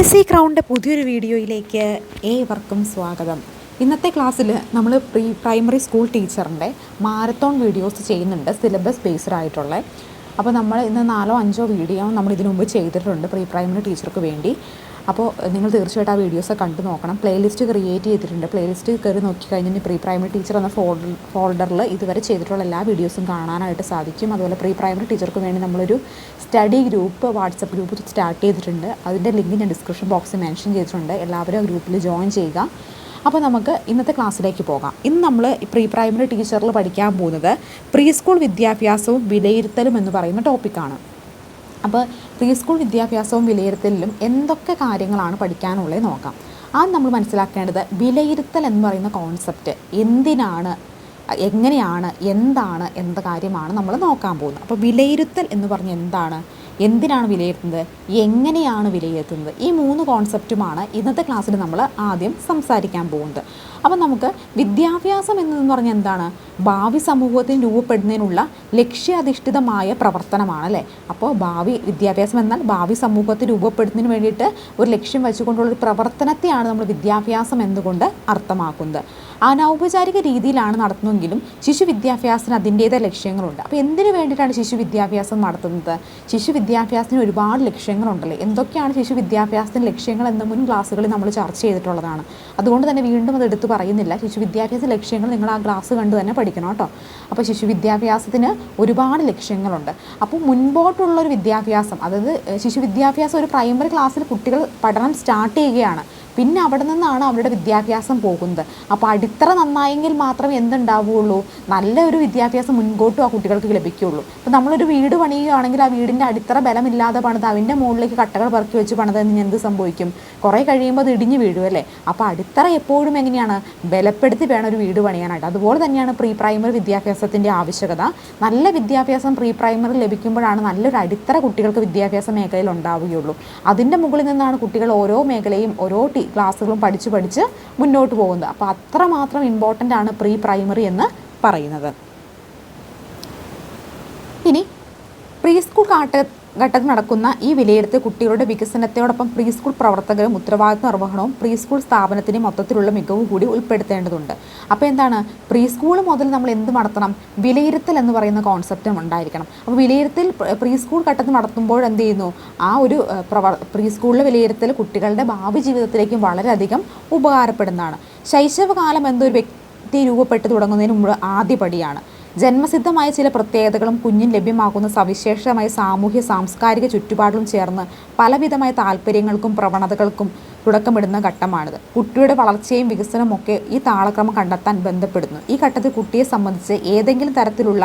S C ക്രൗണിന്റെ പുതിയൊരു വീഡിയോയിലേക്ക് ഏവർക്കും സ്വാഗതം. ഇന്നത്തെ ക്ലാസ്സിൽ നമ്മൾ പ്രീ പ്രൈമറി സ്കൂൾ ടീച്ചറിന്റെ മാരത്തോൺ വീഡിയോസ് ചെയ്യുന്നുണ്ട് സിലബസ് ബേസ്ഡ് ആയിട്ടുള്ള. അപ്പോൾ നമ്മൾ ഇന്ന് നാലോ അഞ്ചോ വീഡിയോ നമ്മൾ ഇതിനു മുമ്പ് ചെയ്തിട്ടുണ്ട് പ്രീ പ്രൈമറി ടീച്ചർക്ക് വേണ്ടി. അപ്പോൾ നിങ്ങൾ തീർച്ചയായിട്ടും ആ വീഡിയോസ് കണ്ടു നോക്കണം. പ്ലേലിസ്റ്റ് ക്രിയേറ്റ് ചെയ്തിട്ടുണ്ട്. പ്ലേലിസ്റ്റ് കയറി നോക്കിക്കഴിഞ്ഞാൽ പ്രീ പ്രൈമറി ടീച്ചർ എന്ന ഫോൾഡർ ഫോൾഡറിൽ ഇതുവരെ ചെയ്തിട്ടുള്ള എല്ലാ വീഡിയോസും കാണാനായിട്ട് സാധിക്കും. അതുപോലെ പ്രീ പ്രൈമറി ടീച്ചർക്ക് വേണ്ടി നമ്മളൊരു study group WhatsApp group start ചെയ്തിട്ടുണ്ട്. അതിന്റെ ലിങ്ക് ഞാൻ ഡിസ്ക്രിപ്ഷൻ ബോക്സിൽ മെൻഷൻ ചെയ്തിട്ടുണ്ട്. എല്ലാവരും ആ ഗ്രൂപ്പിൽ ജോയിൻ ചെയ്യുക. അപ്പോൾ നമുക്ക് ഇന്നത്തെ ക്ലാസ്സിലേക്ക് പോകാം. ഇന്ന് നമ്മൾ പ്രീ പ്രൈമറി ടീച്ചറിൽ പഠിക്കാൻ പോകുന്നത് പ്രീ സ്കൂൾ വിദ്യാഭ്യാസവും വിലയിരുത്തലും എന്ന് പറയുന്ന ടോപ്പിക്കാണ് അപ്പോൾ പ്രീ സ്കൂൾ വിദ്യാഭ്യാസവും വിലയിരുത്തലിലും എന്തൊക്കെ കാര്യങ്ങളാണ് പഠിക്കാനുള്ളത് നോക്കാം. ആദ്യം നമ്മൾ മനസ്സിലാക്കേണ്ടത് വിലയിരുത്തൽ എന്ന് പറയുന്ന കോൺസെപ്റ്റ് എന്തിനാണ് എങ്ങനെയാണ് എന്താണ് എന്ന കാര്യമാണ് നമ്മൾ നോക്കാൻ പോകുന്നത്. അപ്പോൾ വിലയിരുത്തൽ എന്ന് പറഞ്ഞാൽ എന്താണ്? എന്തിനാണ് വിലയിരുത്തുന്നത്? എങ്ങനെയാണ് വിലയിരുത്തുന്നത്? ഈ മൂന്ന് കോൺസെപ്റ്റുമാണ് ഇന്നത്തെ ക്ലാസ്സിൽ നമ്മൾ ആദ്യം സംസാരിക്കാൻ പോകുന്നത്. അപ്പോൾ നമുക്ക് വിദ്യാഭ്യാസം എന്നതെന്ന് പറഞ്ഞാൽ എന്താണ്? ഭാവി സമൂഹത്തിന് രൂപപ്പെടുന്നതിനുള്ള ലക്ഷ്യാധിഷ്ഠിതമായ പ്രവർത്തനമാണ് അല്ലേ? അപ്പോൾ ഭാവി വിദ്യാഭ്യാസം എന്നാൽ ഭാവി സമൂഹത്തെ രൂപപ്പെടുന്നതിന് വേണ്ടിയിട്ട് ഒരു ലക്ഷ്യം വെച്ചുകൊണ്ടുള്ള ഒരു പ്രവർത്തനത്തെയാണ് നമ്മൾ വിദ്യാഭ്യാസം എന്നുകൊണ്ട് അർത്ഥമാക്കുന്നത്? അനൗപചാരിക രീതിയിലാണ് നടത്തുന്നതെങ്കിലും ശിശു വിദ്യാഭ്യാസത്തിന് അതിന്റേതായ ലക്ഷ്യങ്ങളുണ്ട്. അപ്പോൾ എന്തിനു വേണ്ടിയിട്ടാണ് ശിശു വിദ്യാഭ്യാസം നടത്തുന്നത്? ശിശു വിദ്യാഭ്യാസത്തിന് ഒരുപാട് ലക്ഷ്യങ്ങളുണ്ടല്ലേ? എന്തൊക്കെയാണ് ശിശു വിദ്യാഭ്യാസത്തിന് ലക്ഷ്യങ്ങൾ എന്ന മുൻ ക്ലാസ്സുകളിൽ നമ്മൾ ചർച്ച ചെയ്തിട്ടുള്ളതാണ്. അതുകൊണ്ട് തന്നെ വീണ്ടും അത് എടുത്ത് പറയുന്നില്ല. ശിശു വിദ്യാഭ്യാസ ലക്ഷ്യങ്ങൾ നിങ്ങൾ ആ ക്ലാസ് കണ്ട് തന്നെ പഠിക്കണം കേട്ടോ. അപ്പോൾ ശിശു വിദ്യാഭ്യാസത്തിന് ഒരുപാട് ലക്ഷ്യങ്ങളുണ്ട്. അപ്പോൾ മുൻപോട്ടുള്ളൊരു വിദ്യാഭ്യാസം അതായത് ശിശു വിദ്യാഭ്യാസം ഒരു പ്രൈമറി ക്ലാസ്സിൽ കുട്ടികൾ പഠനം സ്റ്റാർട്ട് ചെയ്യുകയാണ്. പിന്നെ അവിടെ നിന്നാണ് അവരുടെ വിദ്യാഭ്യാസം പോകുന്നത്. അപ്പോൾ അടിത്തറ നന്നായെങ്കിൽ മാത്രമേ എന്തുണ്ടാവുകയുള്ളൂ നല്ലൊരു വിദ്യാഭ്യാസം മുൻപോട്ടും ആ കുട്ടികൾക്ക് ലഭിക്കുകയുള്ളൂ. അപ്പോൾ നമ്മളൊരു വീട് പണിയുകയാണെങ്കിൽ ആ വീടിന്റെ അടിത്തറ ബലമില്ലാതെ പണിത് അതിന്റെ മുകളിലേക്ക് കട്ടകൾ പറക്കി വെച്ച് പണിതെന്ന് എന്ത് സംഭവിക്കും? കുറേ കഴിയുമ്പോൾ അത് ഇടിഞ്ഞു വീഴും അല്ലേ? അപ്പോൾ അടിത്തറ എപ്പോഴും എങ്ങനെയാണ്? ബലപ്പെടുത്തി വേണം ഒരു വീട് പണിയാനായിട്ട്. അതുപോലെ തന്നെയാണ് പ്രീ പ്രൈമറി വിദ്യാഭ്യാസത്തിന്റെ ആവശ്യകത. നല്ല വിദ്യാഭ്യാസം പ്രീ പ്രൈമറി ലഭിക്കുമ്പോഴാണ് നല്ലൊരു അടിത്തറ കുട്ടികൾക്ക് വിദ്യാഭ്യാസ മേഖലയിൽ ഉണ്ടാവുകയുള്ളൂ. അതിന്റെ മുകളിൽ നിന്നാണ് കുട്ടികൾ ഓരോ മേഖലയും ഓരോ ടി ക്ലാസ്സുകളും പഠിച്ച് പഠിച്ച് മുന്നോട്ട് പോകുന്നത്. അപ്പോൾ അത്രമാത്രം ഇമ്പോർട്ടന്റ് ആണ് പ്രീ പ്രൈമറി എന്ന് പറയുന്നത്. ഇനി പ്രീ സ്കൂൾ കാട്ട ഘട്ടത്തിൽ നടക്കുന്ന ഈ വിലയിരുത്തൽ കുട്ടികളുടെ വികസനത്തോടൊപ്പം പ്രീ സ്കൂൾ പ്രവർത്തകരും ഉത്തരവാദിത്ത നിർവഹണവും പ്രീ സ്കൂൾ സ്ഥാപനത്തിന് മൊത്തത്തിലുള്ള മികവ് കൂടി ഉൾപ്പെടുത്തേണ്ടതുണ്ട്. അപ്പോൾ എന്താണ്? പ്രീ സ്കൂൾ മുതൽ നമ്മൾ എന്ത് നടത്തണം? വിലയിരുത്തൽ എന്ന് പറയുന്ന കോൺസെപ്റ്റും ഉണ്ടായിരിക്കണം. അപ്പോൾ വിലയിരുത്തൽ പ്രീ സ്കൂൾ ഘട്ടത്തിൽ നടത്തുമ്പോൾ എന്ത് ചെയ്യുന്നു? ആ ഒരു പ്രവർ പ്രീ സ്കൂളിലെ വിലയിരുത്തൽ കുട്ടികളുടെ ഭാവി ജീവിതത്തിലേക്കും വളരെയധികം ഉപകാരപ്പെടുന്നതാണ്. ശൈശവകാലം എന്തൊരു വ്യക്തി രൂപപ്പെട്ടു തുടങ്ങുന്നതിന് മുമ്പ് ആദ്യപടിയാണ്. ജന്മസിദ്ധമായ ചില പ്രത്യേകതകളും കുഞ്ഞിന് ലഭ്യമാകുന്ന സവിശേഷമായ സാമൂഹ്യ സാംസ്കാരിക ചുറ്റുപാടും ചേർന്ന് പലവിധമായ താല്പര്യങ്ങൾക്കും പ്രവണതകൾക്കും തുടക്കമിടുന്ന ഘട്ടമാണിത്. കുട്ടിയുടെ വളർച്ചയും വികസനവും ഒക്കെ ഈ താളക്രമം കണ്ടെത്താൻ ബന്ധപ്പെടുന്നു. ഈ ഘട്ടത്തിൽ കുട്ടിയെ സംബന്ധിച്ച് ഏതെങ്കിലും തരത്തിലുള്ള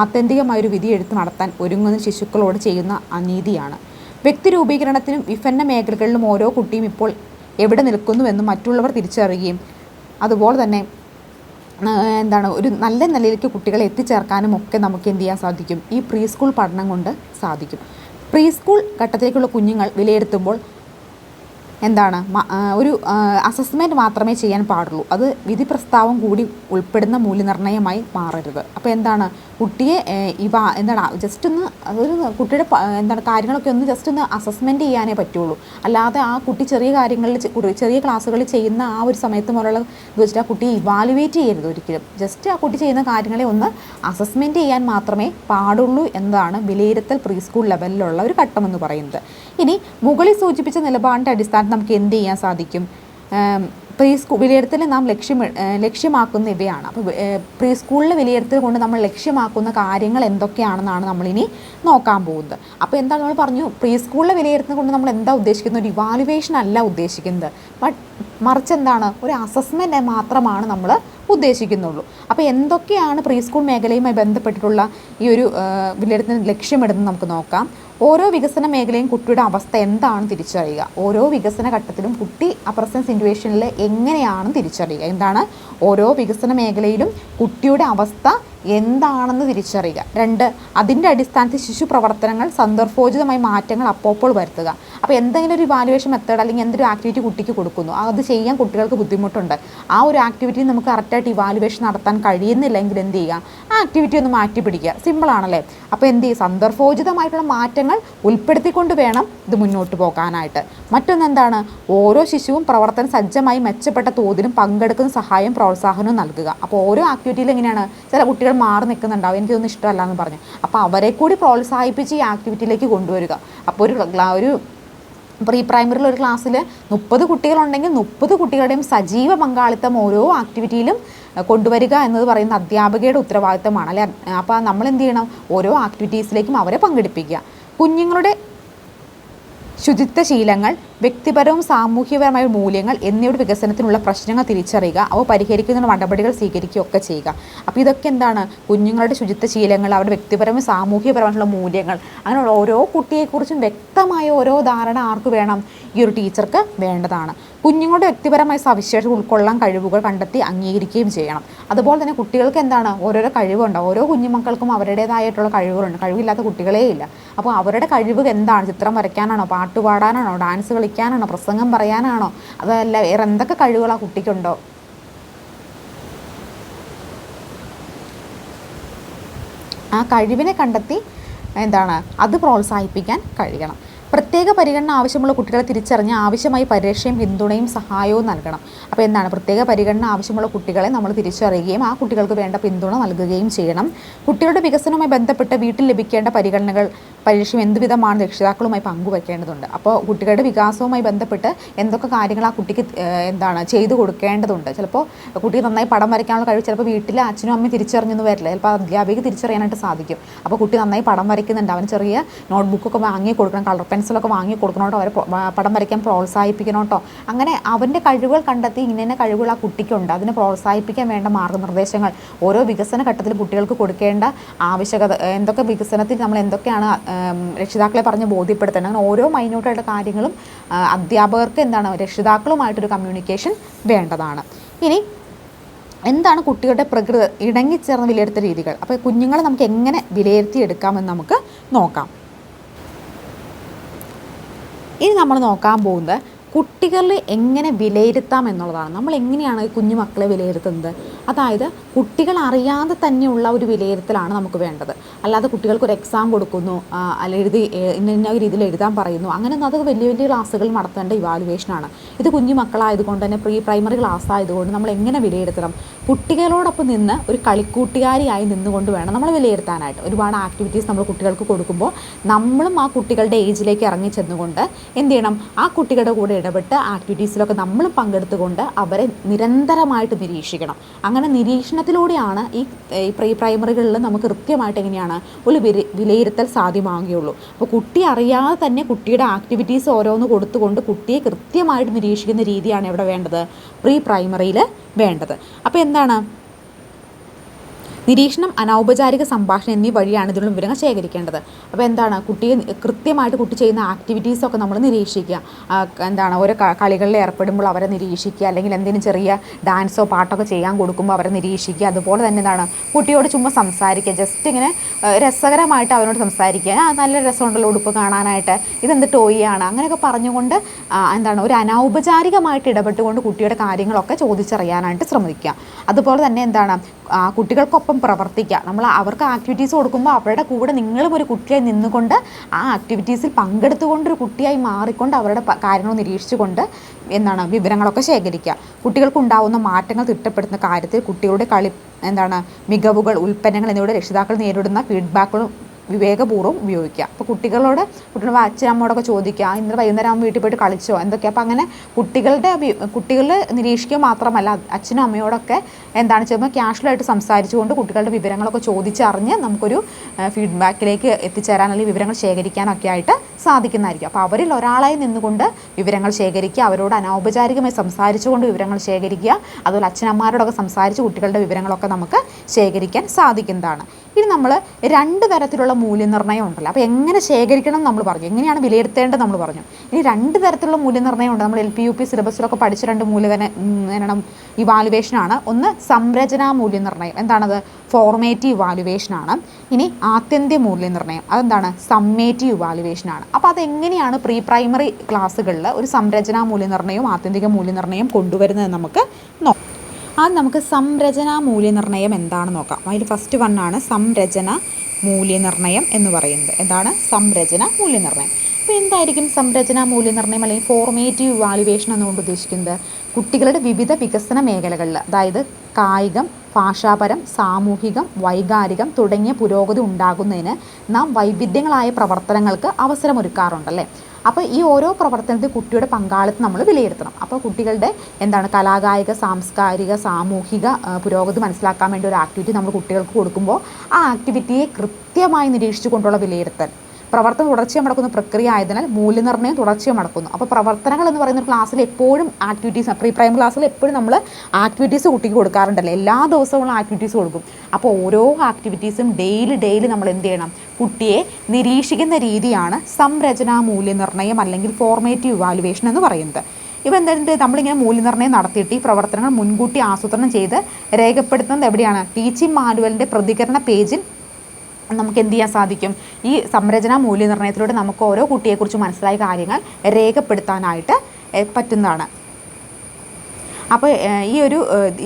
ആത്യന്തികമായൊരു വിധി എടുത്തു നടത്താൻ ഒരുങ്ങുന്ന ശിശുക്കളോട് ചെയ്യുന്ന അനീതിയാണ്. വ്യക്തി രൂപീകരണത്തിനും വിഫന്ന മേഖലകളിലും ഓരോ കുട്ടിയും ഇപ്പോൾ എവിടെ നിൽക്കുന്നുവെന്നും മറ്റുള്ളവർ തിരിച്ചറിയുകയും അതുപോലെ തന്നെ എന്താണ് ഒരു നല്ല നിലയിലേക്ക് കുട്ടികളെ എത്തിച്ചേർക്കാനും ഒക്കെ നമുക്ക് എന്ത് ചെയ്യാൻ സാധിക്കും? ഈ പ്രീ സ്കൂൾ പഠനം കൊണ്ട് സാധിക്കും. പ്രീ സ്കൂൾ ഘട്ടത്തിലേക്കുള്ള കുഞ്ഞുങ്ങൾ വിലയിരുത്തുമ്പോൾ എന്താണ്? ഒരു അസസ്മെന്റ് മാത്രമേ ചെയ്യാൻ പാടുള്ളൂ. അത് വിധി പ്രസ്താവം കൂടി ഉൾപ്പെടുന്ന മൂല്യനിർണയമായി മാറരുത്. അപ്പോൾ എന്താണ്? കുട്ടിയെ ഇവ എന്താണ്? ജസ്റ്റ് ഒന്ന് ഒരു കുട്ടിയുടെ എന്താണ് കാര്യങ്ങളൊക്കെ ഒന്ന് ജസ്റ്റ് ഒന്ന് അസസ്മെന്റ് ചെയ്യാനേ പറ്റുള്ളൂ. അല്ലാതെ ആ കുട്ടി ചെറിയ കാര്യങ്ങളിൽ ചെറിയ ക്ലാസ്സുകളിൽ ചെയ്യുന്ന ആ ഒരു സമയത്ത് പോലുള്ള ഇത് വെച്ചിട്ട് ആ കുട്ടിയെ ഇവാലുവേറ്റ് ചെയ്യരുത് ഒരിക്കലും. ജസ്റ്റ് ആ കുട്ടി ചെയ്യുന്ന കാര്യങ്ങളെ ഒന്ന് അസസ്മെന്റ് ചെയ്യാൻ മാത്രമേ പാടുള്ളൂ എന്നതാണ് വിലയിരുത്തൽ പ്രീ സ്കൂൾ ലെവലിലുള്ള ഒരു ഘട്ടം എന്ന് പറയുന്നത്. ഇനി മുകളിൽ സൂചിപ്പിച്ച നിലപാടിന്റെ അടിസ്ഥാനത്തിൽ നമുക്ക് എന്ത് ചെയ്യാൻ സാധിക്കും? പ്രീ സ്കൂൾ വിലയിരുത്തൽ നാം ലക്ഷ്യം ലക്ഷ്യമാക്കുന്ന ഇവയാണ്. അപ്പോൾ പ്രീ സ്കൂളിലെ വിലയിരുത്തൽ കൊണ്ട് നമ്മൾ ലക്ഷ്യമാക്കുന്ന കാര്യങ്ങൾ എന്തൊക്കെയാണെന്നാണ് നമ്മളിനി നോക്കാൻ പോകുന്നത്. അപ്പോൾ എന്താണ് നമ്മൾ പറഞ്ഞു? പ്രീ സ്കൂളിലെ വിലയിരുത്തൽ കൊണ്ട് നമ്മൾ എന്താ ഉദ്ദേശിക്കുന്നത്? ഒരു ഇവാലുവേഷൻ അല്ല ഉദ്ദേശിക്കുന്നത്. ബട്ട് മറിച്ച് എന്താണ്? ഒരു അസസ്മെന്റ് മാത്രമാണ് നമ്മൾ ഉദ്ദേശിക്കുന്നുള്ളൂ. അപ്പോൾ എന്തൊക്കെയാണ് പ്രീ സ്കൂൾ മേഖലയുമായി ബന്ധപ്പെട്ടിട്ടുള്ള ഈ ഒരു വിലയിരുത്തൽ ലക്ഷ്യമിടുന്നത് നമുക്ക് നോക്കാം. ഓരോ വികസന മേഖലയും കുട്ടിയുടെ അവസ്ഥ എന്താണ് തിരിച്ചറിയുക. ഓരോ വികസന ഘട്ടത്തിലും കുട്ടി അപ്രസൻ സിറ്റുവേഷനിൽ എങ്ങനെയാണ് തിരിച്ചറിയുക. എന്താണ്? ഓരോ വികസന മേഖലയിലും കുട്ടിയുടെ അവസ്ഥ എന്താണെന്ന് തിരിച്ചറിയുക. രണ്ട് അതിന്റെ അടിസ്ഥാനത്തിൽ ശിശു പ്രവർത്തനങ്ങൾ സന്ദർഭോചിതമായി മാറ്റങ്ങൾ അപ്പോൾ വരുത്തുക. അപ്പോൾ എന്തെങ്കിലും ഒരു ഇവാലുവേഷൻ മെത്തേഡ് അല്ലെങ്കിൽ എന്തൊരു ആക്ടിവിറ്റി കുട്ടിക്ക് കൊടുക്കുന്നു അത് ചെയ്യാൻ കുട്ടികൾക്ക് ബുദ്ധിമുട്ടുണ്ട്. ആ ഒരു ആക്ടിവിറ്റി നമുക്ക് കറക്റ്റായിട്ട് ഇവാലുവേഷൻ നടത്താൻ കഴിയുന്നില്ലെങ്കിൽ എന്ത് ചെയ്യുക? ആ ആക്ടിവിറ്റി ഒന്ന് മാറ്റി പിടിക്കുക. സിമ്പിളാണല്ലേ അപ്പോൾ എന്ത് ചെയ്യും? സന്ദർഭോചിതമായിട്ടുള്ള മാറ്റങ്ങൾ ഉൾപ്പെടുത്തിക്കൊണ്ട് വേണം ഇത് മുന്നോട്ട് പോകാനായിട്ട്. മറ്റൊന്ന് എന്താണ്? ഓരോ ശിശുവും പ്രവർത്തന സജ്ജമായി മെച്ചപ്പെട്ട തോതിലും പങ്കെടുക്കുന്ന സഹായം പ്രോത്സാഹനവും നൽകുക. അപ്പോൾ ഓരോ ആക്ടിവിറ്റിയിൽ എങ്ങനെയാണ്? ചില കുട്ടികൾ മാറി നിൽക്കുന്നുണ്ടാവും. എനിക്കൊന്നും ഇഷ്ടമല്ല എന്ന് പറഞ്ഞു. അപ്പോൾ അവരെ കൂടി പ്രോത്സാഹിപ്പിച്ച് ഈ ആക്ടിവിറ്റിയിലേക്ക് കൊണ്ടുവരിക. അപ്പോൾ ഒരു ഒരു പ്രീ പ്രൈമറിയിൽ ഒരു ക്ലാസ്സിൽ മുപ്പത് കുട്ടികളുണ്ടെങ്കിൽ മുപ്പത് കുട്ടികളുടെയും സജീവ പങ്കാളിത്തം ഓരോ ആക്ടിവിറ്റിയിലും കൊണ്ടുവരിക എന്നത് പറയുന്ന അധ്യാപകയുടെ ഉത്തരവാദിത്തമാണ്. അല്ലെ? അപ്പോൾ നമ്മൾ എന്ത് ചെയ്യണം? ഓരോ ആക്ടിവിറ്റീസിലേക്കും അവരെ പങ്കെടുപ്പിക്കുക. കുഞ്ഞുങ്ങളുടെ ശുചിത്വ ശീലങ്ങൾ വ്യക്തിപരവും സാമൂഹ്യപരമായ മൂല്യങ്ങൾ എന്നിവയുടെ വികസനത്തിനുള്ള പ്രശ്നങ്ങൾ തിരിച്ചറിയുക അവ പരിഹരിക്കുന്നതിന് നടപടികൾ സ്വീകരിക്കുകയൊക്കെ ചെയ്യുക. അപ്പോൾ ഇതൊക്കെ എന്താണ്? കുഞ്ഞുങ്ങളുടെ ശുചിത്വ ശീലങ്ങൾ അവരുടെ വ്യക്തിപരവും സാമൂഹ്യപരമായിട്ടുള്ള മൂല്യങ്ങൾ അങ്ങനെയുള്ള ഓരോ കുട്ടിയെക്കുറിച്ചും വ്യക്തമായ ഓരോ ധാരണ ആർക്ക് വേണം? ഈ ഒരു ടീച്ചർക്ക് വേണ്ടതാണ്. കുഞ്ഞുങ്ങളുടെ വ്യക്തിപരമായ സവിശേഷത ഉൾക്കൊള്ളാൻ കഴിവുകൾ കണ്ടെത്തി അംഗീകരിക്കുകയും ചെയ്യണം. അതുപോലെ തന്നെ കുട്ടികൾക്ക് എന്താണ്? ഓരോരോ കഴിവുണ്ടോ. ഓരോ കുഞ്ഞുമക്കൾക്കും അവരുടേതായിട്ടുള്ള കഴിവുകളുണ്ട്. കഴിവില്ലാത്ത കുട്ടികളേ ഇല്ല അപ്പോൾ അവരുടെ കഴിവ് എന്താണ്? ചിത്രം വരയ്ക്കാനാണോ? പാട്ട് പാടാനാണോ? ഡാൻസ് കളിക്കാനാണോ? പ്രസംഗം പറയാനാണോ? അതല്ല വേറെ എന്തൊക്കെ കഴിവുകൾ ആ കുട്ടിക്കുണ്ടോ? ആ കഴിവിനെ കണ്ടെത്തി എന്താണ്? അത് പ്രോത്സാഹിപ്പിക്കാൻ കഴിയണം. പ്രത്യേക പരിഗണന ആവശ്യമുള്ള കുട്ടികളെ തിരിച്ചറിഞ്ഞ് ആവശ്യമായി പരിരക്ഷയും പിന്തുണയും സഹായവും നൽകണം. അപ്പോൾ എന്താണ്? പ്രത്യേക പരിഗണന ആവശ്യമുള്ള കുട്ടികളെ നമ്മൾ തിരിച്ചറിയുകയും ആ കുട്ടികൾക്ക് വേണ്ട പിന്തുണ നൽകുകയും ചെയ്യണം. കുട്ടികളുടെ വികസനവുമായി ബന്ധപ്പെട്ട് വീട്ടിൽ ലഭിക്കേണ്ട പരിഗണനകൾ പരീക്ഷയും എന്തുവിധമാണ് രക്ഷിതാക്കളുമായി പങ്കുവെക്കേണ്ടതുണ്ട്. അപ്പോൾ കുട്ടികളുടെ വികാസവുമായി ബന്ധപ്പെട്ട് എന്തൊക്കെ കാര്യങ്ങൾ ആ കുട്ടിക്ക് എന്താണ് ചെയ്തു കൊടുക്കേണ്ടതുണ്ട്. ചിലപ്പോൾ കുട്ടിക്ക് നന്നായി പടം വരയ്ക്കാനുള്ള കഴിവ് ചിലപ്പോൾ വീട്ടിലെ അച്ഛനും അമ്മയും തിരിച്ചറിഞ്ഞൊന്നും വരില്ല. ചിലപ്പോൾ അധ്യാപിക തിരിച്ചറിയാനായിട്ട് സാധിക്കും. അപ്പോൾ കുട്ടി നന്നായി പടം വരയ്ക്കുന്നുണ്ട്. അവന് ചെറിയ നോട്ട്ബുക്കൊക്കെ വാങ്ങി കൊടുക്കണം കളർ പെൻസിലൊക്കെ വാങ്ങി കൊടുക്കണം കേട്ടോ. അവരെ പടം വരയ്ക്കാൻ പ്രോത്സാഹിപ്പിക്കണം കേട്ടോ. അങ്ങനെ അവന്റെ കഴിവുകൾ കണ്ടെത്തി ഇങ്ങനെ കഴിവുകൾ ആ കുട്ടിക്കുണ്ട്. അതിനെ പ്രോത്സാഹിപ്പിക്കാൻ വേണ്ട മാർഗനിർദ്ദേശങ്ങൾ. ഓരോ വികസന ഘട്ടത്തിൽ കുട്ടികൾക്ക് കൊടുക്കേണ്ട ആവശ്യകത എന്തൊക്കെ വികസനത്തിൽ നമ്മൾ എന്തൊക്കെയാണ് രക്ഷിതാക്കളെ പറഞ്ഞ് ബോധ്യപ്പെടുത്തേണ്ടത്. അങ്ങനെ ഓരോ മൈന്യൂട്ടായിട്ട് കാര്യങ്ങളും അധ്യാപകർക്ക് എന്താണ് രക്ഷിതാക്കളുമായിട്ടൊരു കമ്മ്യൂണിക്കേഷൻ വേണ്ടതാണ്. ഇനി എന്താണ് കുട്ടികളുടെ പ്രകൃതി ഇണങ്ങിച്ചേർന്ന വിലയിരുത്തൽ രീതികൾ? അപ്പോൾ കുഞ്ഞുങ്ങളെ നമുക്ക് എങ്ങനെ വിലയിരുത്തിയെടുക്കാമെന്ന് നമുക്ക് നോക്കാം. ഇനി നമ്മൾ നോക്കാൻ പോകുന്നത് കുട്ടികളിൽ എങ്ങനെ വിലയിരുത്താം എന്നുള്ളതാണ്. നമ്മൾ എങ്ങനെയാണ് ഈ കുഞ്ഞു മക്കളെ വിലയിരുത്തുന്നത്? അതായത് കുട്ടികൾ അറിയാതെ തന്നെയുള്ള ഒരു വിലയിരുത്തലാണ് നമുക്ക് വേണ്ടത്. അല്ലാതെ കുട്ടികൾക്ക് ഒരു എക്സാം കൊടുക്കുന്നു അല്ല എഴുതി ഇന്ന ഇന്ന രീതിയിൽ എഴുതാൻ പറയുന്നു. അങ്ങനെ അത് വലിയ വലിയ ക്ലാസ്സുകൾ നടത്തേണ്ട ഇവാലുവേഷനാണ് ഇത് കുഞ്ഞു മക്കളായതുകൊണ്ട് തന്നെ പ്രീ പ്രൈമറി ക്ലാസ് ആയതുകൊണ്ട് നമ്മൾ എങ്ങനെ വിലയിരുത്തണം? കുട്ടികളോടൊപ്പം നിന്ന് ഒരു കളിക്കൂട്ടുകാരിയായി നിന്നുകൊണ്ട് വേണം നമ്മൾ വിലയിരുത്താനായിട്ട്. ഒരുപാട് ആക്ടിവിറ്റീസ് നമ്മൾ കുട്ടികൾക്ക് കൊടുക്കുമ്പോൾ നമ്മളും ആ കുട്ടികളുടെ ഏജിലേക്ക് ഇറങ്ങി ചെന്നുകൊണ്ട് എന്ത് ചെയ്യണം? ആ കുട്ടികളുടെ കൂടെ ഇടപെട്ട് ആക്ടിവിറ്റീസിലൊക്കെ നമ്മൾ പങ്കെടുത്തുകൊണ്ട് അവരെ നിരന്തരമായിട്ട് നിരീക്ഷിക്കണം. അങ്ങനെ നിരീക്ഷണത്തിലൂടെയാണ് ഈ പ്രീ പ്രൈമറികളിൽ നമുക്ക് കൃത്യമായിട്ട് എങ്ങനെയാണ് ഒരു വിലയിരുത്തൽ സാധ്യമാവുകയുള്ളൂ. അപ്പോൾ കുട്ടി അറിയാതെ തന്നെ കുട്ടിയുടെ ആക്ടിവിറ്റീസ് ഓരോന്ന് കൊടുത്തുകൊണ്ട് കുട്ടിയെ കൃത്യമായിട്ട് നിരീക്ഷിക്കുന്ന രീതിയാണ് ഇവിടെ വേണ്ടത്. പ്രീ പ്രൈമറിയിൽ വേണ്ടത്. അപ്പോൾ എന്താണ്? നിരീക്ഷണം അനൗപചാരിക സംഭാഷണം എന്നീ വഴിയാണ് ഇതിനുള്ള വിവരങ്ങൾ ശേഖരിക്കേണ്ടത്. അപ്പോൾ എന്താണ്? കുട്ടിയെ കൃത്യമായിട്ട് കുട്ടി ചെയ്യുന്ന ആക്ടിവിറ്റീസൊക്കെ നമ്മൾ നിരീക്ഷിക്കുക. എന്താണ്? ഓരോ കളികളിൽ ഏർപ്പെടുമ്പോൾ അവരെ നിരീക്ഷിക്കുക. അല്ലെങ്കിൽ എന്തെങ്കിലും ചെറിയ ഡാൻസോ പാട്ടൊക്കെ ചെയ്യാൻ കൊടുക്കുമ്പോൾ അവരെ നിരീക്ഷിക്കുക. അതുപോലെ തന്നെ എന്താണ്? കുട്ടിയോട് ചുമ്മാ സംസാരിക്കുക. ജസ്റ്റ് ഇങ്ങനെ രസകരമായിട്ട് അവനോട് സംസാരിക്കുക. നല്ല രസമുണ്ടല്ലോ ഉടുപ്പ് കാണാനായിട്ട്. ഇതെന്ത് ടോയിയാണ് അങ്ങനെയൊക്കെ പറഞ്ഞുകൊണ്ട് എന്താണ്? ഒരു അനൗപചാരികമായിട്ട് ഇടപെട്ടുകൊണ്ട് കുട്ടിയുടെ കാര്യങ്ങളൊക്കെ ചോദിച്ചറിയാനായിട്ട് ശ്രമിക്കുക. അതുപോലെ തന്നെ എന്താണ്? ആ, കുട്ടികൾക്കൊപ്പം പ്രവർത്തിക്കുക നമ്മൾ അവർക്ക് ആക്ടിവിറ്റീസ് കൊടുക്കുമ്പോൾ അവരുടെ കൂടെ നിങ്ങളും ഒരു കുട്ടിയായി നിന്നുകൊണ്ട് ആ ആക്ടിവിറ്റീസിൽ പങ്കെടുത്തുകൊണ്ട് ഒരു കുട്ടിയായി മാറിക്കൊണ്ട് അവരുടെ കാര്യങ്ങൾ നിരീക്ഷിച്ചുകൊണ്ട് എന്താണ് വിവരങ്ങളൊക്കെ ശേഖരിക്കുക. കുട്ടികൾക്ക് ഉണ്ടാവുന്ന മാറ്റങ്ങൾ തിട്ടപ്പെടുത്തുന്ന കാര്യത്തിൽ കുട്ടികളുടെ കളി എന്താണ് മികവുകൾ ഉൽപ്പന്നങ്ങൾ എന്നിവയുടെ രക്ഷിതാക്കൾ നേരിടുന്ന ഫീഡ്ബാക്കുകളും വിവേകപൂർവം ഉപയോഗിക്കുക. അപ്പോൾ കുട്ടികളോട് കുട്ടികളുടെ അച്ഛനമ്മോടൊക്കെ ചോദിക്കുക "ആ, ഇന്നലെ വൈകുന്നേരം ആകുമ്പോൾ വീട്ടിൽ പോയിട്ട് കളിച്ചോ? എന്തൊക്കെ അപ്പോൾ അങ്ങനെ കുട്ടികളുടെ കുട്ടികൾ നിരീക്ഷിക്കുക മാത്രമല്ല അച്ഛനും അമ്മയോടൊക്കെ എന്താണ് ചെയ്യുമ്പോൾ ക്യാഷ്വലായിട്ട് സംസാരിച്ചുകൊണ്ട് കുട്ടികളുടെ വിവരങ്ങളൊക്കെ ചോദിച്ചറിഞ്ഞ് നമുക്കൊരു ഫീഡ്ബാക്കിലേക്ക് എത്തിച്ചേരാൻ അല്ലെങ്കിൽ വിവരങ്ങൾ ശേഖരിക്കാനൊക്കെ ആയിട്ട് സാധിക്കുന്നതായിരിക്കും. അപ്പോൾ അവരിൽ ഒരാളായി നിന്നുകൊണ്ട് വിവരങ്ങൾ ശേഖരിക്കുക അവരോട് അനൗപചാരികമായി സംസാരിച്ചുകൊണ്ട് വിവരങ്ങൾ ശേഖരിക്കുക അതുപോലെ അച്ഛനമ്മമാരോടൊക്കെ സംസാരിച്ച് കുട്ടികളുടെ വിവരങ്ങളൊക്കെ നമുക്ക് ശേഖരിക്കാൻ സാധിക്കുന്നതാണ്. ഇനി നമ്മൾ രണ്ട് തരത്തിലുള്ള മൂല്യനിർണയം ഉണ്ടല്ലോ. അപ്പോൾ എങ്ങനെ ശേഖരിക്കണം നമ്മൾ പറഞ്ഞു. എങ്ങനെയാണ് വിലയിരുത്തേണ്ടത് നമ്മൾ പറഞ്ഞു. ഇനി രണ്ട് തരത്തിലുള്ള മൂല്യനിർണയം ഉണ്ട്. നമ്മൾ എൽ പി യു പി സിലബസിലൊക്കെ പഠിച്ച രണ്ട് എന്താണ് ഇവാലുവേഷനാണ് ഒന്ന് സംരചനാ മൂല്യനിർണയം. എന്താണത്? ഫോർമേറ്റീവ് ഇവാലുവേഷനാണ് ഇനി ആത്യന്തിക മൂല്യനിർണയം. അതെന്താണ്? സമ്മേറ്റീവ് ഇവാലുവേഷനാണ് അപ്പോൾ അതെങ്ങനെയാണ് പ്രീ പ്രൈമറി ക്ലാസ്സുകളിൽ ഒരു സംരചനാ മൂല്യനിർണയവും ആത്യന്തിക മൂല്യനിർണയം കൊണ്ടുവരുന്നത് നമുക്ക് നോക്കാം. ആദ്യം നമുക്ക് സംരചന മൂല്യനിർണയം എന്താണെന്ന് നോക്കാം. അതിൽ ഫസ്റ്റ് വണ്ണാണ് സംരചന മൂല്യനിർണയം എന്ന് പറയുന്നത്. എന്താണ്? സംരചന മൂല്യനിർണയം. അപ്പോൾ എന്തായിരിക്കും സംരചന മൂല്യനിർണയം അല്ലെങ്കിൽ ഫോർമേറ്റീവ് വാലുവേഷൻ എന്നുകൊണ്ട് ഉദ്ദേശിക്കുന്നത്? കുട്ടികളുടെ വിവിധ വികസന മേഖലകളിൽ അതായത് കായികം ഭാഷാപരം സാമൂഹികം വൈകാരികം തുടങ്ങിയ പുരോഗതി ഉണ്ടാകുന്നതിന് നാം വൈവിധ്യങ്ങളായ പ്രവർത്തനങ്ങൾക്ക് അവസരമൊരുക്കാറുണ്ടല്ലേ? അപ്പോൾ ഈ ഓരോ പ്രവർത്തനത്തിൽ കുട്ടിയുടെ പങ്കാളിത്തം നമ്മൾ വിലയിരുത്തണം. അപ്പോൾ കുട്ടികളുടെ എന്താണ് കലാകായിക സാംസ്കാരിക സാമൂഹിക പുരോഗതി മനസ്സിലാക്കാൻ വേണ്ടി ഒരു ആക്ടിവിറ്റി നമ്മൾ കുട്ടികൾക്ക് കൊടുക്കുമ്പോൾ ആ ആക്ടിവിറ്റിയെ കൃത്യമായി നിരീക്ഷിച്ചു കൊണ്ടുള്ള വിലയിരുത്തൽ. പ്രവർത്തനം തുടർച്ചയായി നടക്കുന്ന പ്രക്രിയ ആയതിനാൽ മൂല്യനിർണയം തുടർച്ചയായി നടക്കുന്നു. അപ്പോൾ പ്രവർത്തനങ്ങൾ എന്ന് പറയുന്ന ക്ലാസ്സിൽ എപ്പോഴും ആക്ടിവിറ്റീസ് പ്രീ പ്രൈം ക്ലാസ്സിൽ എപ്പോഴും നമ്മൾ ആക്ടിവിറ്റീസ് കുട്ടിക്ക് കൊടുക്കാറുണ്ടല്ലോ. എല്ലാ ദിവസവും ആക്ടിവിറ്റീസ് കൊടുക്കും. അപ്പോൾ ഓരോ ആക്ടിവിറ്റീസും ഡെയിലി ഡെയിലി നമ്മൾ എന്ത് ചെയ്യണം? കുട്ടിയെ നിരീക്ഷിക്കുന്ന രീതിയാണ് സംരചനാ മൂല്യനിർണയം അല്ലെങ്കിൽ ഫോർമേറ്റീവ് ഇവാലുവേഷൻ എന്ന് പറയുന്നത്. ഇവ എന്തായാലും നമ്മളിങ്ങനെ മൂല്യനിർണയം നടത്തിയിട്ട് ഈ പ്രവർത്തനങ്ങൾ മുൻകൂട്ടി ആസൂത്രണം ചെയ്ത് രേഖപ്പെടുത്തുന്നത് എവിടെയാണ്? ടീച്ചിങ് മാനുവലിന്റെ പ്രതികരണ പേജിൽ നമുക്ക് എന്ത് ചെയ്യാൻ സാധിക്കും? ഈ സംരചനാ മൂല്യനിർണയത്തിലൂടെ നമുക്ക് ഓരോ കുട്ടിയെക്കുറിച്ച് മനസ്സിലായ കാര്യങ്ങൾ രേഖപ്പെടുത്താനായിട്ട് പറ്റുന്നതാണ്. അപ്പോൾ ഈ ഒരു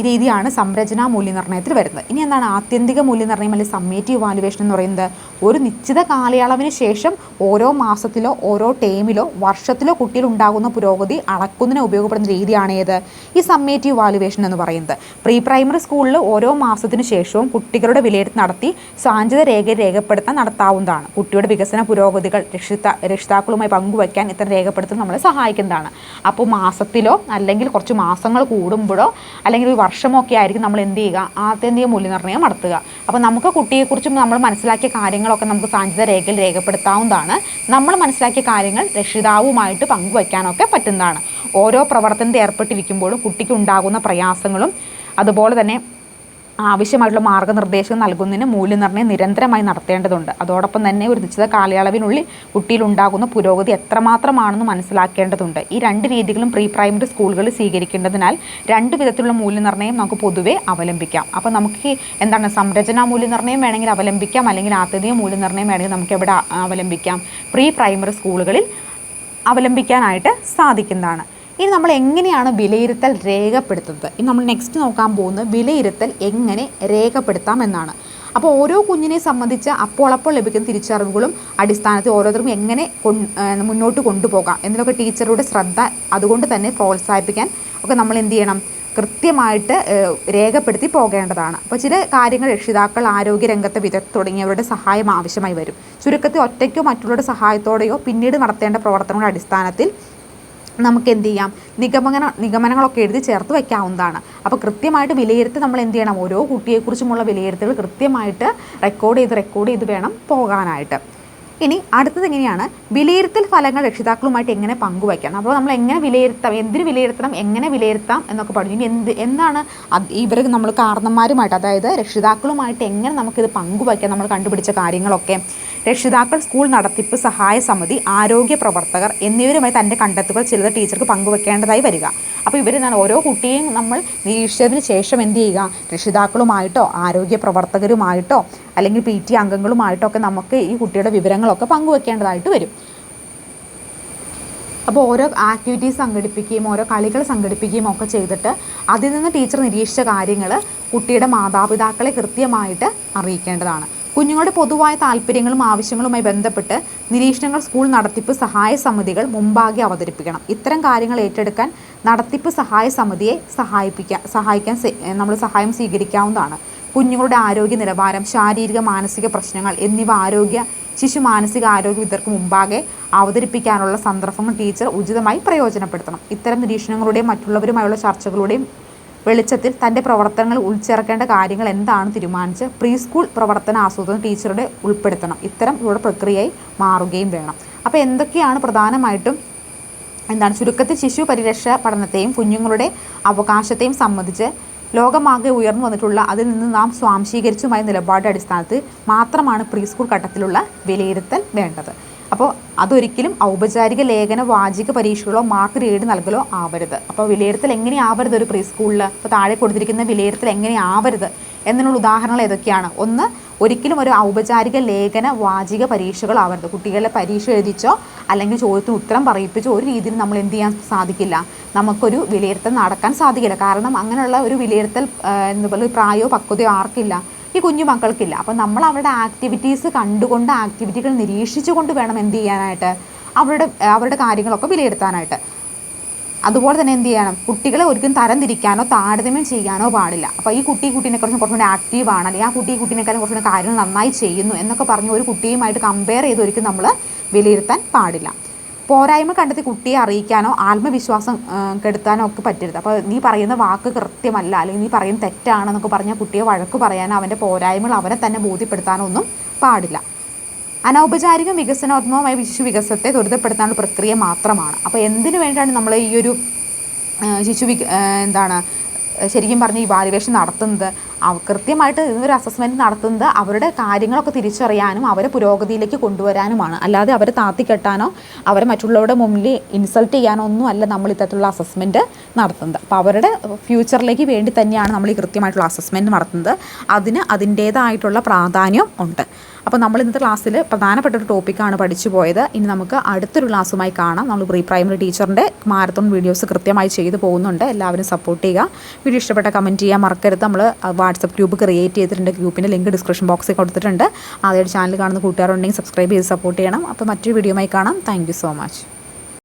രീതിയാണ് സംരചനാ മൂല്യനിർണയത്തിൽ വരുന്നത്. ഇനി എന്താണ് ആത്യന്തിക മൂല്യനിർണയം അല്ലെങ്കിൽ സമ്മേറ്റീവ് വാലുവേഷൻ എന്ന് പറയുന്നത്? ഒരു നിശ്ചിത കാലയളവിന് ശേഷം ഓരോ മാസത്തിലോ ഓരോ ടേമിലോ വർഷത്തിലോ കുട്ടിയിൽ ഉണ്ടാകുന്ന പുരോഗതി അളക്കുന്നതിന് ഉപയോഗപ്പെടുന്ന രീതിയാണ് ഏത്? ഈ സമ്മേറ്റീവ് വാലുവേഷൻ എന്ന് പറയുന്നത്. പ്രീ പ്രൈമറി സ്കൂളിൽ ഓരോ മാസത്തിന് ശേഷവും കുട്ടികളുടെ വിലയിരുത്തൽ നടത്തി സാഞ്ചിത രേഖ രേഖപ്പെടുത്താൻ നടത്താവുന്നതാണ്. കുട്ടിയുടെ വികസന പുരോഗതികൾ രക്ഷിത രക്ഷിതാക്കളുമായി പങ്കുവയ്ക്കാൻ ഇത്തരം രേഖപ്പെടുത്തൽ നമ്മളെ സഹായിക്കുന്നതാണ്. അപ്പോൾ മാസത്തിലോ അല്ലെങ്കിൽ കുറച്ച് മാസങ്ങൾ കൂടുമ്പോഴോ അല്ലെങ്കിൽ ഒരു വർഷമൊക്കെ ആയിരിക്കും നമ്മൾ എന്ത് ചെയ്യുക? ആത്യന്തിക മൂല്യനിർണയം നടത്തുക. അപ്പോൾ നമുക്ക് കുട്ടിയെക്കുറിച്ചും നമ്മൾ മനസ്സിലാക്കിയ കാര്യങ്ങളൊക്കെ നമുക്ക് സാഞ്ചിത രേഖയിൽ രേഖപ്പെടുത്താവുന്നതാണ്. നമ്മൾ മനസ്സിലാക്കിയ കാര്യങ്ങൾ രക്ഷിതാവുമായിട്ട് പങ്കുവയ്ക്കാനൊക്കെ പറ്റുന്നതാണ്. ഓരോ പ്രവർത്തനത്തിൽ ഏർപ്പെട്ടിരിക്കുമ്പോഴും കുട്ടിക്ക് ഉണ്ടാകുന്ന പ്രയാസങ്ങളും അതുപോലെ തന്നെ ആവശ്യമായിട്ടുള്ള മാർഗനിർദ്ദേശം നൽകുന്നതിന് മൂല്യനിർണയം നിരന്തരമായി നടത്തേണ്ടതുണ്ട്. അതോടൊപ്പം തന്നെ ഒരു നിശ്ചിത കാലയളവിനുള്ളിൽ കുട്ടിയിൽ ഉണ്ടാകുന്ന പുരോഗതി എത്രമാത്രമാണെന്ന് മനസ്സിലാക്കേണ്ടതുണ്ട്. ഈ രണ്ട് രീതികളും പ്രീ പ്രൈമറി സ്കൂളുകളിൽ സ്വീകരിക്കേണ്ടതിനാൽ രണ്ട് വിധത്തിലുള്ള മൂല്യനിർണയം നമുക്ക് പൊതുവെ അവലംബിക്കാം. അപ്പോൾ നമുക്ക് എന്താണ് സംരചനാ മൂല്യനിർണയം വേണമെങ്കിൽ അവലംബിക്കാം അല്ലെങ്കിൽ ആത്യന്തിക മൂല്യനിർണയം വേണമെങ്കിൽ നമുക്ക് എവിടെ അവലംബിക്കാം? പ്രീ പ്രൈമറി സ്കൂളുകളിൽ അവലംബിക്കാനായിട്ട് സാധിക്കുന്നതാണ്. ഇനി നമ്മൾ എങ്ങനെയാണ് വിലയിരുത്തൽ രേഖപ്പെടുത്തുന്നത്? ഇനി നമ്മൾ നെക്സ്റ്റ് നോക്കാൻ പോകുന്നത് വിലയിരുത്തൽ എങ്ങനെ രേഖപ്പെടുത്താം എന്നാണ്. അപ്പോൾ ഓരോ കുഞ്ഞിനെ സംബന്ധിച്ച് അപ്പോൾ അപ്പോൾ ലഭിക്കുന്ന തിരിച്ചറിവുകളും അടിസ്ഥാനത്തിൽ ഓരോരുത്തർക്കും എങ്ങനെ മുന്നോട്ട് കൊണ്ടുപോകാം എന്നതൊക്കെ ടീച്ചറുടെ ശ്രദ്ധ അതുകൊണ്ട് തന്നെ പ്രോത്സാഹിപ്പിക്കാൻ ഒക്കെ നമ്മൾ എന്ത് ചെയ്യണം? കൃത്യമായിട്ട് രേഖപ്പെടുത്തി പോകേണ്ടതാണ്. അപ്പോൾ ചില കാര്യങ്ങൾ രക്ഷിതാക്കൾ ആരോഗ്യരംഗത്തെ വിദഗ്ധ തുടങ്ങിയവരുടെ സഹായം ആവശ്യമായി വരും. ചുരുക്കത്തിൽ ഒറ്റയ്ക്കോ മറ്റുള്ളവരുടെ സഹായത്തോടെയോ പിന്നീട് നടത്തേണ്ട പ്രവർത്തനങ്ങളുടെ അടിസ്ഥാനത്തിൽ നമുക്ക് എന്ത് ചെയ്യാം നിഗമന നിഗമനങ്ങളൊക്കെ എഴുതി ചേർത്ത് വയ്ക്കാവുന്നതാണ് അപ്പോൾ കൃത്യമായിട്ട് വിലയിരുത്തി നമ്മൾ എന്ത് ചെയ്യണം? ഓരോ കുട്ടിയെക്കുറിച്ചുമുള്ള വിലയിരുത്തൽ കൃത്യമായിട്ട് റെക്കോർഡ് ചെയ്ത് റെക്കോർഡ് ചെയ്ത് വേണം പോകാനായിട്ട്. ഇനി അടുത്തത് എങ്ങനെയാണ്? വിലയിരുത്തൽ ഫലങ്ങൾ രക്ഷിതാക്കളുമായിട്ട് എങ്ങനെ പങ്കുവയ്ക്കണം അപ്പോൾ നമ്മൾ എങ്ങനെ വിലയിരുത്താം? എന്തിന് വിലയിരുത്തണം? എങ്ങനെ വിലയിരുത്താം? എന്നൊക്കെ പറഞ്ഞു. ഇനി എന്ത് എന്താണ് ഇവർ നമ്മൾ കാരണന്മാരുമായിട്ട് അതായത് രക്ഷിതാക്കളുമായിട്ട് എങ്ങനെ നമുക്കിത് പങ്കുവയ്ക്കാം? നമ്മൾ കണ്ടുപിടിച്ച കാര്യങ്ങളൊക്കെ. രക്ഷിതാക്കൾ സ്കൂൾ നടത്തിപ്പ് സഹായ സമിതി ആരോഗ്യ പ്രവർത്തകർ എന്നിവരുമായി തന്റെ കണ്ടെത്തുകൾ ചിലത് ടീച്ചർക്ക് പങ്കുവെക്കേണ്ടതായി വരിക. അപ്പോൾ ഇവർ എന്താണ് ഓരോ കുട്ടിയെയും നമ്മൾ നിരീക്ഷിച്ചതിന് ശേഷം എന്ത് ചെയ്യുക? രക്ഷിതാക്കളുമായിട്ടോ ആരോഗ്യ പ്രവർത്തകരുമായിട്ടോ അല്ലെങ്കിൽ പി ടി അംഗങ്ങളുമായിട്ടോ ഒക്കെ നമുക്ക് ഈ കുട്ടിയുടെ വിവരങ്ങളൊക്കെ പങ്കുവെക്കേണ്ടതായിട്ട് വരും. അപ്പോൾ ഓരോ ആക്ടിവിറ്റീസ് സംഘടിപ്പിക്കുകയും ഓരോ കളികൾ സംഘടിപ്പിക്കുകയും ഒക്കെ ചെയ്തിട്ട് അതിൽ നിന്ന് ടീച്ചർ നിരീക്ഷിച്ച കാര്യങ്ങൾ കുട്ടിയുടെ മാതാപിതാക്കളെ കൃത്യമായിട്ട് അറിയിക്കേണ്ടതാണ്. കുഞ്ഞുങ്ങളുടെ പൊതുവായ താല്പര്യങ്ങളും ആവശ്യങ്ങളുമായി ബന്ധപ്പെട്ട് നിരീക്ഷണങ്ങൾ സ്കൂൾ നടത്തിപ്പ് സഹായ സമിതികൾ മുമ്പാകെ അവതരിപ്പിക്കണം. ഇത്തരം കാര്യങ്ങൾ ഏറ്റെടുക്കാൻ നടത്തിപ്പ് സഹായ സമിതിയെ സഹായിപ്പിക്കാൻ സഹായിക്കാൻ നമ്മൾ സഹായം സ്വീകരിക്കാവുന്നതാണ്. കുഞ്ഞുങ്ങളുടെ ആരോഗ്യ നിലവാരം ശാരീരിക മാനസിക പ്രശ്നങ്ങൾ എന്നിവ ആരോഗ്യ ശിശു മാനസിക ആരോഗ്യ വിദഗ്ധർക്ക് മുമ്പാകെ അവതരിപ്പിക്കാനുള്ള സന്ദർഭങ്ങൾ ടീച്ചർ ഉചിതമായി പ്രയോജനപ്പെടുത്തണം. ഇത്തരം നിരീക്ഷണങ്ങളുടെയും മറ്റുള്ളവരുമായുള്ള ചർച്ചകളുടെയും വെളിച്ചത്തിൽ തന്റെ പ്രവർത്തനങ്ങൾ ഉൾച്ചേർക്കേണ്ട കാര്യങ്ങൾ എന്താണ് തീരുമാനിച്ച് പ്രീ സ്കൂൾ പ്രവർത്തന ആസൂത്രണം ടീച്ചറുടെ ഉൾപ്പെടുത്തണം. ഇത്തരം ഇവിടെ പ്രക്രിയയായി മാറുകയും വേണം. അപ്പോൾ എന്തൊക്കെയാണ് പ്രധാനമായിട്ടും എന്താണ് ചുരുക്കത്തിൽ ശിശു പരിരക്ഷ പഠനത്തെയും കുഞ്ഞുങ്ങളുടെ അവകാശത്തെയും സംബന്ധിച്ച് ലോകമാകെ ഉയർന്നു വന്നിട്ടുള്ള അതിൽ നിന്ന് നാം സ്വാംശീകരിച്ചുമായ നിലപാടിന്റെ അടിസ്ഥാനത്തിൽ മാത്രമാണ് പ്രീ സ്കൂൾ ഘട്ടത്തിലുള്ള വിലയിരുത്തൽ വേണ്ടത്. അപ്പോൾ അതൊരിക്കലും ഔപചാരിക ലേഖന വാചിക പരീക്ഷകളോ മാർക്ക് ഗ്രേഡ് നൽകലോ ആവരുത്. അപ്പോൾ വിലയിരുത്തൽ എങ്ങനെ ആവരുത് ഒരു പ്രീ സ്കൂളിൽ ഇപ്പോൾ താഴെ കൊടുത്തിരിക്കുന്ന വിലയിരുത്തൽ എങ്ങനെ ആവരുത്? എന്നുള്ള ഉദാഹരണങ്ങൾ ഏതൊക്കെയാണ്? ഒന്ന് ഒരിക്കലും ഒരു ഔപചാരിക ലേഖന വാചിക പരീക്ഷകൾ ആവരുത്. കുട്ടികളെ പരീക്ഷ എഴുതിച്ചോ അല്ലെങ്കിൽ ചോദ്യത്തിന് ഉത്തരം പറയിപ്പിച്ചോ ഒരു രീതിയിൽ നമ്മൾ എന്ത് ചെയ്യാൻ സാധിക്കില്ല. നമുക്കൊരു വിലയിരുത്തൽ നടക്കാൻ സാധിക്കില്ല. കാരണം അങ്ങനെയുള്ള ഒരു വിലയിരുത്തൽ എന്താ പറയുക പ്രായോ പക്വതയോ ആർക്കില്ല. ഈ കുഞ്ഞു മക്കൾക്കില്ല. അപ്പം നമ്മൾ അവരുടെ ആക്ടിവിറ്റീസ് കണ്ടുകൊണ്ട് ആക്ടിവിറ്റികൾ നിരീക്ഷിച്ചുകൊണ്ട് വേണം എന്ത് ചെയ്യാനായിട്ട്. അവരുടെ അവരുടെ കാര്യങ്ങളൊക്കെ വിലയിരുത്താനായിട്ട്. അതുപോലെ തന്നെ എന്ത് ചെയ്യണം? കുട്ടികളെ ഒരിക്കലും തരം തിരിക്കാനോ താരതമ്യം ചെയ്യാനോ പാടില്ല. അപ്പോൾ ഈ കുട്ടി കുട്ടീനെ കുറച്ച് കുറച്ചും കൂടി ആക്റ്റീവ് ആണ്. അല്ലെങ്കിൽ ആ കുട്ടി കുട്ടീനെക്കാളും കുറച്ചുകൂടി കാര്യങ്ങൾ നന്നായി ചെയ്യുന്നു എന്നൊക്കെ പറഞ്ഞ് ഒരു കുട്ടിയുമായിട്ട് കമ്പയർ ചെയ്ത് ഒരിക്കലും നമ്മൾ വിലയിരുത്താൻ പാടില്ല. പോരായ്മ കണ്ടെത്തി കുട്ടിയെ അറിയിക്കാനോ ആത്മവിശ്വാസം കെടുത്താനോ ഒക്കെ പറ്റരുത്. അപ്പോൾ നീ പറയുന്ന വാക്ക് കൃത്യമല്ല അല്ലെങ്കിൽ നീ പറയുന്ന തെറ്റാണെന്നൊക്കെ പറഞ്ഞാൽ കുട്ടിയെ വഴക്ക് പറയാനോ അവന്റെ പോരായ്മകൾ അവനെ തന്നെ ബോധ്യപ്പെടുത്താനോ ഒന്നും പാടില്ല. അനൗപചാരിക വികസനോത്മകമായ ശിശു വികസനത്തെ ത്വരിതപ്പെടുത്താനുള്ള പ്രക്രിയ മാത്രമാണ്. അപ്പോൾ എന്തിനു വേണ്ടിയാണ് നമ്മൾ ഈ ഒരു ശിശു എന്താണ് ശരിക്കും പറഞ്ഞ് ഇവാലുവേഷൻ നടത്തുന്നത് കൃത്യമായിട്ട് ഒരു അസസ്മെന്റ് നടത്തുന്നത് അവരുടെ കാര്യങ്ങളൊക്കെ തിരിച്ചറിയാനും അവരെ പുരോഗതിയിലേക്ക് കൊണ്ടുവരാനുമാണ്. അല്ലാതെ അവരെ താത്തിക്കെട്ടാനോ അവരെ മറ്റുള്ളവരുടെ മുന്നിൽ ഇൻസൾട്ട് ചെയ്യാനോ ഒന്നും അല്ല നമ്മൾ ഇത്തരത്തിലുള്ള അസസ്മെന്റ് നടത്തുന്നത്. അപ്പോൾ അവരുടെ ഫ്യൂച്ചറിലേക്ക് വേണ്ടി തന്നെയാണ് നമ്മൾ ഈ കൃത്യമായിട്ടുള്ള അസസ്മെന്റ് നടത്തുന്നത്. അതിന് അതിന്റേതായിട്ടുള്ള പ്രാധാന്യം ഉണ്ട്. അപ്പോൾ നമ്മൾ ഇന്നത്തെ ക്ലാസ്സിൽ പ്രധാനപ്പെട്ട ഒരു ടോപ്പിക്കാണ് പഠിച്ചു പോയത്. ഇനി നമുക്ക് അടുത്തൊരു ക്ലാസ്സുമായി കാണാം. നമ്മൾ പ്രീ പ്രൈമറി ടീച്ചറിന്റെ മാരത്തോൺ വീഡിയോസ് കൃത്യമായി ചെയ്തു പോകുന്നുണ്ട്. എല്ലാവരും സപ്പോർട്ട് ചെയ്യുക. വീഡിയോ ഇഷ്ടപ്പെട്ട കമന്റ് ചെയ്യാൻ മറക്കരുത്. നമ്മൾ വാട്സപ്പ് ഗ്രൂപ്പ് ക്രിയേറ്റ് ചെയ്തിട്ടുണ്ട്. ഗ്രൂപ്പിന്റെ ലിങ്ക് ഡിസ്ക്രിപ്ഷൻ ബോക്സിൽ കൊടുത്തിട്ടുണ്ട്. ആദ്യമായിട്ട് ചാനൽ കാണുന്ന കൂട്ടുകാരുണ്ടെങ്കിൽ സബ്സ്ക്രൈബ് ചെയ്ത് സപ്പോർട്ട് ചെയ്യണം. അപ്പോൾ മറ്റൊരു വീഡിയോയുമായി കാണാം. Thank so much